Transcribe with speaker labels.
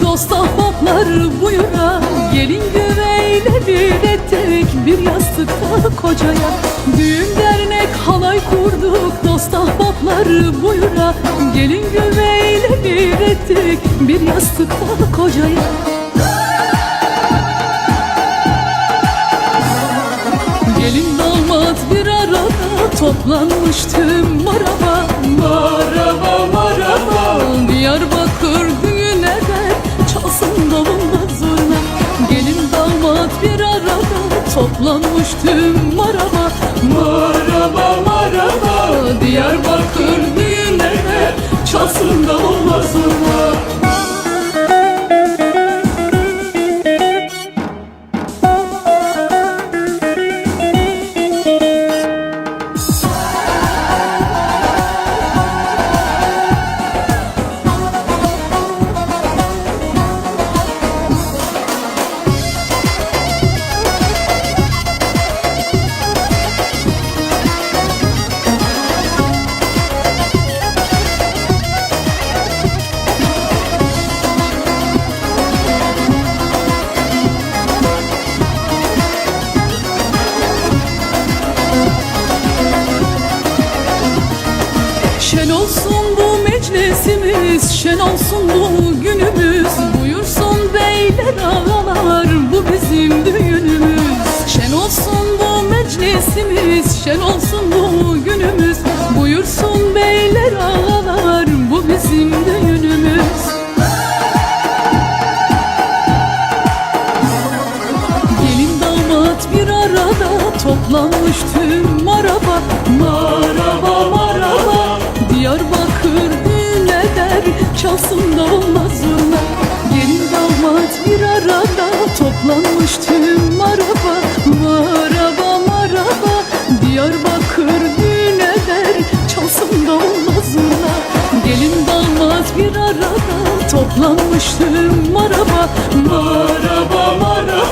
Speaker 1: Dost ahbaplar buyura Gelin güveyleri ettik Bir yastıkta kocaya. Düğün dernek halay kurduk Dost ahbaplar buyura Gelin güveyleri ettik Bir yastıkta kocaya. Gelin damat bir arada toplanmış tüm Maraba maraba toplanmış tüm maraba Maraba Şen olsun bu meclisimiz, şen olsun bu günümüz. Buyursun beyler ağalar, bu bizim düğünümüz. Şen olsun bu meclisimiz, şen olsun bu günümüz. Buyursun beyler ağalar, bu bizim düğünümüz. Gelin damat bir arada toplanmış tüm maraba Maraba maraba Saklanmış tüm araba Maraba maraba Diyarbakır düğün eder Çalsın davulazına Gelin damat bir arada Toplanmış tüm maraba Maraba maraba